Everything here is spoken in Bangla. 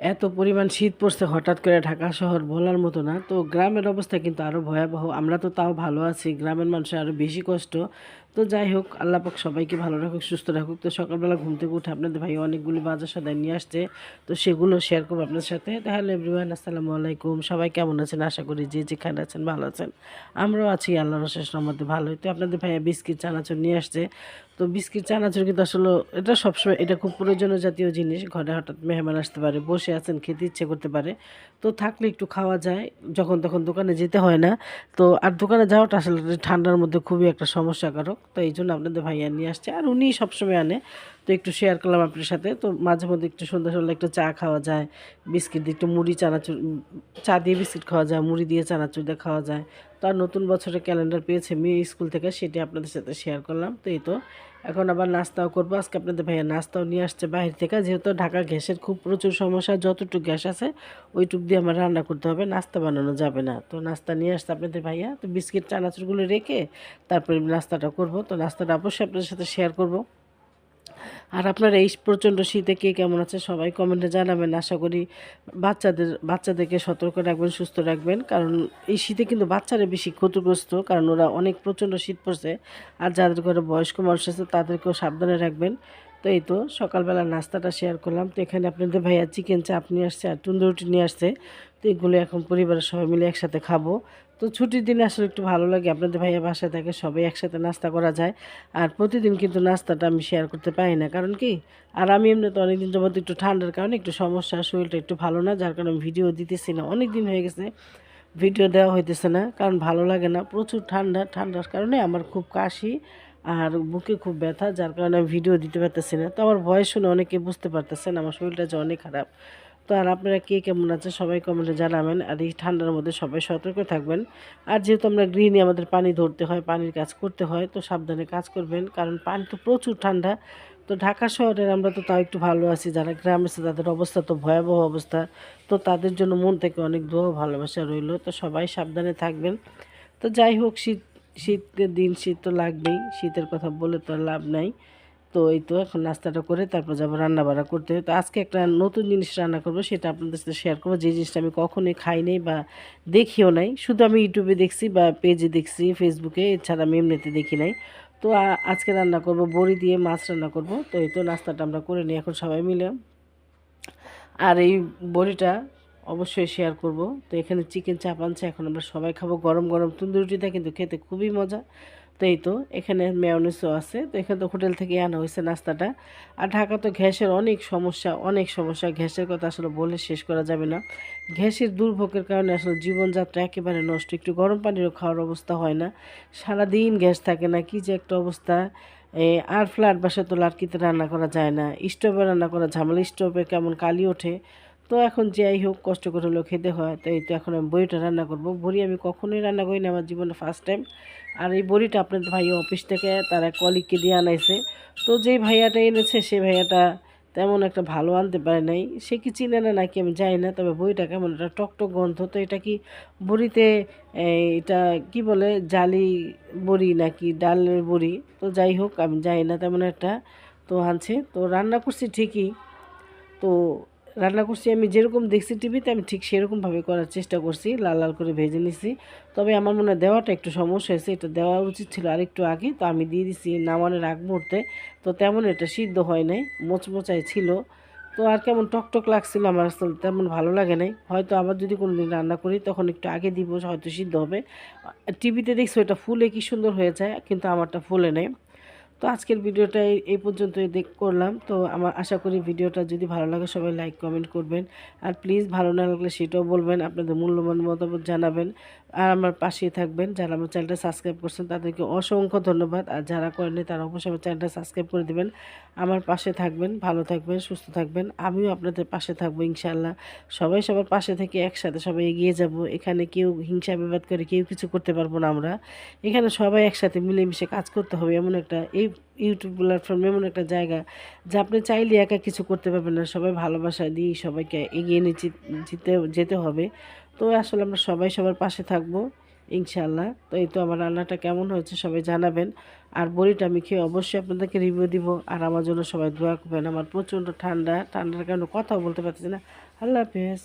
এত পরিমাণ শীত পড়ছে হঠাৎ করে ঢাকা শহর বলার মতো না। তো গ্রামের অবস্থা কিন্তু আরও ভয়াবহ। আমরা তো তাও ভালো আছি। গ্রামের মানুষের আরও বেশি কষ্ট। তো যাই হোক, আল্লাহ পাক সবাইকে ভালো রাখুক, সুস্থ রাখুক। তো সকালবেলা ঘুম থেকে উঠে আপনাদের ভাই অনেকগুলি বাজার সদাই নিয়ে আসছে। তো সেগুলো শেয়ার করব আপনাদের সাথে। তাহলে এভরিওয়ান আসসালামু আলাইকুম। সবাই কেমন আছেন? আশা করি যে যেখানে আছেন ভালো আছেন। আমরাও আছি আল্লাহর শেষ রহমতে ভালোই। তো আপনাদের ভাইয়া বিস্কিট, চানাচুর নিয়ে আসছে। তো বিস্কিট, চানাচুর কিন্তু আসলে এটা সবসময়, এটা খুব প্রয়োজনীয় জাতীয় জিনিস। ঘরে হঠাৎ মেহমান আসতে পারে, বসে আছেন, খেতে ইচ্ছে করতে পারে। তো থাকলে একটু খাওয়া যায়, যখন তখন দোকানে যেতে হয় না। তো আর দোকানে যাওয়াটা আসলে ঠান্ডার মধ্যে খুবই একটা সমস্যাকারক। তো এই জন্য আপনাদের ভাইয়া নিয়ে আসছে। আর উনি সবসময় আনে। তো একটু শেয়ার করলাম আপনার সাথে। তো মাঝে মধ্যে একটু সন্ধ্যা সন্ধ্যা একটু চা খাওয়া যায়। বিস্কিট দিয়ে একটু মুড়ি, চানাচুর চা দিয়ে বিস্কিট খাওয়া যায়, মুড়ি দিয়ে চানাচুর দিয়ে খাওয়া যায়। তো আর নতুন বছরের ক্যালেন্ডার পেয়েছে মেয়ে স্কুল থেকে, সেটি আপনাদের সাথে শেয়ার করলাম। তো এই তো। এখন আবার নাস্তাও করব। আজকে আপনাদের ভাইয়া নাস্তাও নিয়ে আসছে বাইরে থেকে। যেহেতু ঢাকা গ্যাসের খুব প্রচুর সমস্যা, যতটুকু গ্যাস আছে, ওইটুক দিয়ে আমার রান্না করতে হবে। নাস্তা বানানো যাবে না। তো নাস্তা নিয়ে আসছে আপনাদের ভাইয়া। তো বিস্কিট, চানাচুরগুলো রেখে তারপরে নাস্তাটা করব। তো নাস্তাটা অবশ্যই আপনাদের সাথে শেয়ার করব। আর আপনারা এই প্রচণ্ড শীতে কে কেমন আছে সবাই কমেন্টে জানাবেন। আশা করি বাচ্চাদের, বাচ্চাদেরকে সতর্ক রাখবেন, সুস্থ রাখবেন। কারণ এই শীতে কিন্তু বাচ্চারা বেশি ক্ষতিগ্রস্ত, কারণ ওরা অনেক প্রচণ্ড শীত পড়ছে। আর যাদের ঘরে বয়স্ক মানুষ আছে, তাদেরকেও সাবধানে রাখবেন। তো এই তো, সকালবেলা নাস্তাটা শেয়ার করলাম। তো এখানে আপনাদের ভাইয়া চিকেন চাপ নিয়ে আসছে আর তন্দুরি রুটি নিয়ে আসছে। তো এগুলো এখন পরিবারের সবাই মিলে একসাথে খাব। তো ছুটির দিনে আসলে একটু ভালো লাগে, আপনাদের ভাইয়া বাসায় থাকে, সবাই একসাথে নাস্তা করা যায়। আর প্রতিদিন কিন্তু নাস্তাটা আমি শেয়ার করতে পারি না, কারণ কি? আর আমি এমনি তো অনেকদিন যাবত একটু ঠান্ডার কারণে একটু সমস্যা, শরীরটা একটু ভালো না, যার কারণে ভিডিও দিতেছি না। অনেক দিন হয়ে গেছে ভিডিও দেওয়া হইতেছে না, কারণ ভালো লাগে না। প্রচুর ঠান্ডা, ঠান্ডার কারণে আমার খুব কাশি আর বুকে খুব ব্যথা, যার কারণে আমি ভিডিও দিতে পারতেছি না। তো আমার ভয়েস শুনে অনেকে বুঝতে পারতেছেন, আমার শরীরটা যে অনেক খারাপ। তো আর আপনারা কে কেমন আছে সবাই কমেন্টে জানাবেন। আর এই ঠান্ডার মধ্যে সবাই সতর্ক থাকবেন। আর যেহেতু আমরা গৃহিণী, আমাদের পানি ধরতে হয়, পানির কাজ করতে হয়, তো সাবধানে কাজ করবেন। কারণ পানি তো প্রচুর ঠান্ডা। তো ঢাকা শহরের আমরা তো তাও একটু ভালো আছি। যারা গ্রামে আছে, তাদের অবস্থা তো ভয়াবহ অবস্থা। তো তাদের জন্য মন থেকে অনেক দোয়া ভালোবাসা রইল। তো সবাই সাবধানে থাকবেন। তো যাই হোক, শীত, শীতের দিন, শীত তো লাগবেই। শীতের কথা বলে তো লাভ নাই। তো এই তো এখন নাস্তাটা করে তারপর যাব রান্না বান্না করতে। তো আজকে একটা নতুন জিনিস রান্না করব, সেটা আপনাদের সাথে শেয়ার করব। যে জিনিসটা আমি কখনোই খাই নাই বা দেখিও নাই, শুধু আমি ইউটিউবে দেখছি বা পেজে দেখছি ফেসবুকে এছাড়া আমি এমনিতে দেখি নাই। তো আজকে রান্না করব বড়ি দিয়ে মাছ রান্না করব। তো এই তো নাস্তাটা আমরা করে নিই এখন সবাই মিলে। আর এই বড়িটা অবশ্যই শেয়ার করব। তো এখানে চিকেন চাপ আনছে, এখন আমরা সবাই খাব। গরম গরম তন্দুরিটা কিন্তু খেতে খুবই মজা। তো এই তো, এখানে মেয়নিসও আছে। তো এখানে তো হোটেল থেকে আনা হয়েছে নাস্তাটা। আর ঢাকা তো গ্যাসের অনেক সমস্যা অনেক সমস্যা। গ্যাসের কথা আসলে বলে শেষ করা যাবে না। গ্যাসের দুর্ভোগের কারণে আসলে জীবনযাত্রা একেবারে নষ্ট। একটু গরম পানিরও খাওয়ার অবস্থা হয় না। সারাদিন গ্যাস থাকে না। কি যে একটা অবস্থা। আর ফ্ল্যাট বাসায় তো লাটকিতে রান্না করা যায় না। স্টোভে রান্না করা ঝামেলা। স্টোভে কেমন কালি ওঠে। তো এখন যাই হোক, কষ্ট করে হলেও খেতে হয়। তো এই তো এখন আমি বড়িটা রান্না করব। বড়ি আমি কখনোই রান্না করি না আমার জীবনে ফার্স্ট টাইম আর এই বড়িটা আপনাদের ভাই অফিস থেকে তারা কলিগকে দিয়ে আনাইছে। তো যেই ভাইয়াটা এনেছে সেই ভাইয়াটা তেমন একটা ভালো আনতে পারে নাই। সে কি চিনে না নাকি আমি জানি না, তবে বইটা কেমন একটা টকটক গন্ধ। তো এটা কি বড়িতে এটা কি বলে, জালি বড়ি নাকি ডালের বড়ি? তো যাই হোক, আমি জানি না তেমন একটা। তো আনছে। তো রান্না করছি ঠিকই। তো রান্না করছি, আমি যেরকম দেখছি টিভিতে, আমি ঠিক সেরকমভাবে করার চেষ্টা করছি, লাল লাল করে ভেজে নিছি। তবে আমার মনে দেওয়াটা একটু সমস্যা হয়েছে, এটা দেওয়া উচিত ছিল আরেকটু আগে, তো আমি দিয়ে দিছি নামানোর আগ মুহূর্তে। তো তেমন এটা সিদ্ধ হয় নাই মোচমোচাই ছিল। তো আর কেমন টকটক লাগছিল আমার, আসলে তেমন ভালো লাগে নাই। হয়তো আবার যদি কোনো দিন রান্না করি, তখন একটু আগে দিব, হয়তো সিদ্ধ হবে। টিভিতে দেখছ এটা ফুলে কি সুন্দর হয়ে যায় কিন্তু আমারটা ফুলে নেই। তো আজকের ভিডিওটা এই- পর্যন্ত দেখ, করলাম। তো আমার আশা করি ভিডিওটা যদি ভালো লাগে সবাই লাইক কমেন্ট করবেন। আর প্লিজ ভালো না লাগলে সেটাও বলবেন, আপনাদের মূল্যবান মতামত জানাবেন। আর আমার পাশেই থাকবেন যারা আমার চ্যানেলটা সাবস্ক্রাইব করছেন তাদেরকে অসংখ্য ধন্যবাদ। আর যারা করেনি তারা অবশ্যই আমার চ্যানেলটা সাবস্ক্রাইব করে দেবেন। আমার পাশে থাকবেন, ভালো থাকবেন, সুস্থ থাকবেন। আমিও আপনাদের পাশে থাকব ইনশাআল্লাহ। সবাই সবার পাশে থেকে একসাথে সবাই এগিয়ে যাব। এখানে কেউ হিংসা বিবাদ করে কেউ কিছু করতে পারব না আমরা। এখানে সবাই একসাথে মিলেমিশে কাজ করতে হবে এমন একটা এই ইউটিউব প্ল্যাটফর্ম এমন একটা জায়গা যা আপনি চাইলে একা কিছু করতে পারবেন না। সবাই ভালোবাসা দিয়ে সবাইকে এগিয়ে নিয়ে যেতে যেতে হবে। তো আসলে আমরা সবাই সবার পাশে থাকব ইনশাল্লাহ তো এই তো আমার রান্নাটা কেমন হয়েছে সবাই জানাবেন। আর বড়িটা আমি খেয়ে অবশ্যই আপনাদেরকে রিভিউ দিব। আর আমার জন্য সবাই দোয়া করবেন। আমার প্রচণ্ড ঠান্ডা। ঠান্ডার কারণে কথাও বলতে পারতেছি না। আল্লাহ হাফেজ।